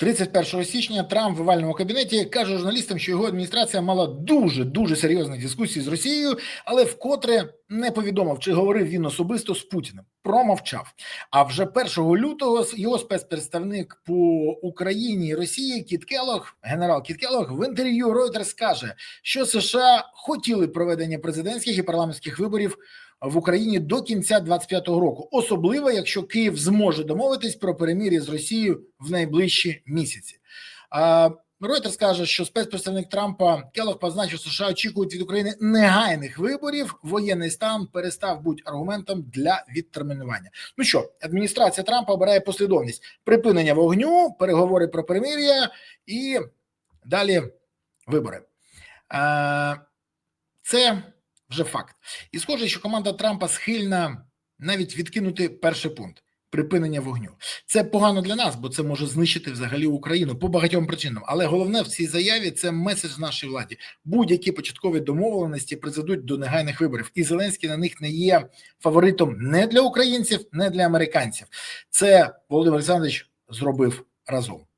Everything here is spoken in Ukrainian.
31 січня Трамп в овальному кабінеті каже журналістам, що його адміністрація мала дуже дуже серйозні дискусії з Росією, але вкотре не повідомив, чи говорив він особисто з Путіним. Промовчав. А вже 1 лютого його спецпредставник по Україні і Росії Кіт Келлог, генерал Кіт Келлог, в інтерв'ю Reuters каже, що США хотіли проведення президентських і парламентських виборів в Україні до кінця 25-го року, особливо якщо Київ зможе домовитись про перемир'я з Росією в найближчі місяці. А Reuters каже, що спецпредставник Трампа Келлог позначив, США очікують від України негайних виборів. Воєнний стан перестав бути аргументом для відтермінування. Ну що, адміністрація Трампа обирає послідовність припинення вогню, переговори про перемир'я і далі вибори. А, Це вже факт. І схоже, що команда Трампа схильна навіть відкинути перший пункт припинення вогню. Це погано для нас, бо це може знищити взагалі Україну по багатьом причинам. Але головне в цій заяві це меседж нашій владі. Будь-які початкові домовленості призведуть до негайних виборів, і Зеленський на них не є фаворитом не для українців, не для американців. Це Володимир Олександрович зробив разом.